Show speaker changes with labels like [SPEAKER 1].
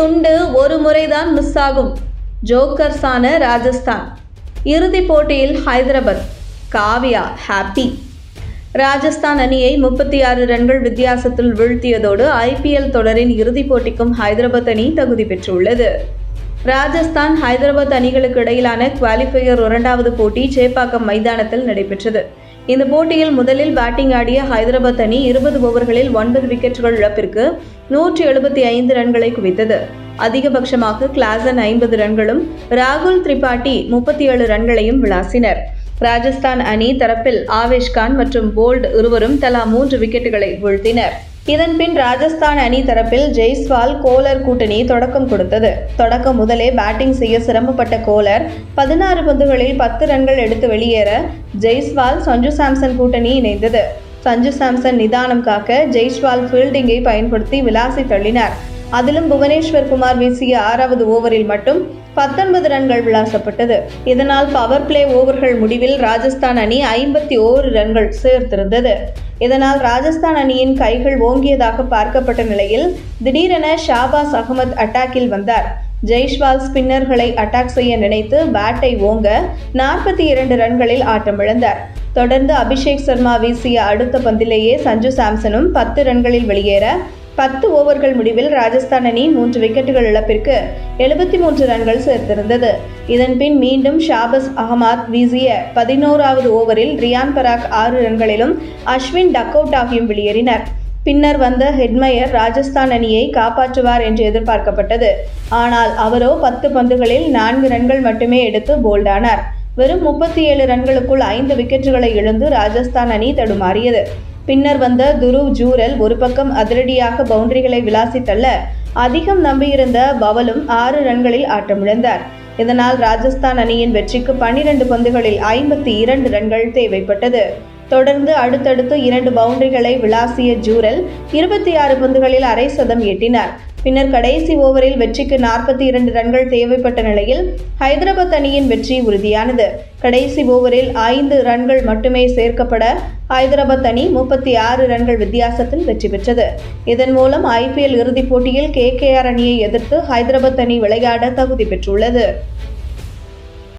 [SPEAKER 1] துண்டு ஒரு முறைதான் மிஸ் ஆகும். ஜோக்கர்ஸான ராஜஸ்தான். இறுதிப் போட்டியில் ஹைதராபாத் காவியா ஹாப்பி ராஜஸ்தான் அணியை முப்பத்தி ஆறு ரன்கள் வித்தியாசத்தில் வீழ்த்தியதோடு ஐபிஎல் தொடரின் இறுதிப் போட்டிக்கும் ஹைதராபாத் அணி தகுதி பெற்றுள்ளது. ராஜஸ்தான் ஹைதராபாத் அணிகளுக்கு இடையிலான குவாலிஃபையர் இரண்டாவது போட்டி சேப்பாக்கம் மைதானத்தில் நடைபெற்றது. இந்த போட்டியில் முதலில் பேட்டிங் ஆடிய ஹைதராபாத் அணி இருபது ஓவர்களில் ஒன்பது விக்கெட்டுகள் இழப்பிற்கு நூற்றி எழுபத்தி ஐந்து ரன்களை குவித்தது. அதிகபட்சமாக கிளாசன் ஐம்பது ரன்களும் ராகுல் திரிபாட்டி முப்பத்தி ஏழு ரன்களையும் விளாசினர். ராஜஸ்தான் அணி தரப்பில் ஆவேஷ்கான் மற்றும் போல்ட் இருவரும் தலா மூன்று விக்கெட்டுகளை வீழ்த்தினர். இதன்பின் ராஜஸ்தான் அணி தரப்பில் ஜெய்ஸ்வால் கோலர் கூட்டணி தொடக்கம் கொடுத்தது. தொடக்கம் முதலே பேட்டிங் செய்ய சிரமப்பட்ட கோலர் பதினாறு பந்துகளில் பத்து ரன்கள் எடுத்து வெளியேற ஜெய்ஸ்வால் சஞ்சு சாம்சன் கூட்டணி இணைந்தது. சஞ்சு சாம்சன் நிதானம் காக்க ஜெய்ஸ்வால் ஃபீல்டிங்கை பயன்படுத்தி விளாசி தள்ளினார். அதிலும் புவனேஸ்வர் குமார் வீசிய ஆறாவது ஓவரில் மட்டும் பத்தொன்பது ரன்கள் விளாசப்பட்டது. இதனால் பவர் பிளே ஓவர்கள் முடிவில் ராஜஸ்தான் அணி ஐம்பத்தி ஓரு ரன்கள் சேர்த்திருந்தது. இதனால் ராஜஸ்தான் அணியின் கைகள் ஓங்கியதாக பார்க்கப்பட்ட நிலையில் திடீரென ஷாபாஸ் அகமது அட்டாக்கில் வந்தார். ஜெய்ஷ்வால் ஸ்பின்னர்களை அட்டாக் செய்ய நினைத்து பேட்டை ஓங்க நாற்பத்தி இரண்டு ரன்களில் ஆட்டமிழந்தார் தொடர்ந்து அபிஷேக் சர்மா வீசிய அடுத்த பந்திலேயே சஞ்சு சாம்சனும் பத்து ரன்களில் வெளியேற பத்து ஓவர்கள் முடிவில் ராஜஸ்தான் அணி மூன்று விக்கெட்டுகள் இழப்பிற்கு எழுபத்தி மூன்று ரன்கள் சேர்த்திருந்தது. இதன்பின் மீண்டும் ஷாபஸ் அகமத் வீசிய பதினோராவது ஓவரில் ரியான் பராக் ஆறு ரன்களிலும் அஸ்வின் டக் அவுட் ஆகியும் வெளியேறினர். பின்னர் வந்த ஹெட்மயர் ராஜஸ்தான் அணியை காப்பாற்றுவார் என்று எதிர்பார்க்கப்பட்டது. ஆனால் அவரோ பத்து பந்துகளில் நான்கு ரன்கள் மட்டுமே எடுத்து போல்டானார். வெறும் முப்பத்தி ஏழு ரன்களுக்குள் ஐந்து விக்கெட்டுகளை இழந்து ராஜஸ்தான் அணி தடுமாறியது. பின்னர் வந்த துருவ் ஜூரல் ஒரு பக்கம் அதிரடியாக பவுண்டரிகளை விளாசி தள்ள அதிகம் நம்பியிருந்த பவலும் ஆறு ரன்களில் ஆட்டமிழந்தார். இதனால் ராஜஸ்தான் அணியின் வெற்றிக்கு பன்னிரண்டு பந்துகளில் ஐம்பத்தி இரண்டு ரன்கள் தேவைப்பட்டது. தொடர்ந்து அடுத்தடுத்து இரண்டு பவுண்டரிகளை விளாசிய ஜூரல் இருபத்தி ஆறு பந்துகளில் அரை சதம் எட்டினார். பின்னர் கடைசி ஓவரில் வெற்றிக்கு நாற்பத்தி இரண்டு ரன்கள் தேவைப்பட்ட நிலையில் ஹைதராபாத் அணியின் வெற்றி உறுதியானது. கடைசி ஓவரில் ஐந்து ரன்கள் மட்டுமே சேர்க்கப்பட ஹைதராபாத் அணி முப்பத்தி ஆறு ரன்கள் வித்தியாசத்தில் வெற்றி பெற்றது. இதன் மூலம் ஐபிஎல் இறுதிப் போட்டியில் கேகேஆர் அணியை எதிர்த்து ஹைதராபாத் அணி விளையாட தகுதி பெற்றுள்ளது.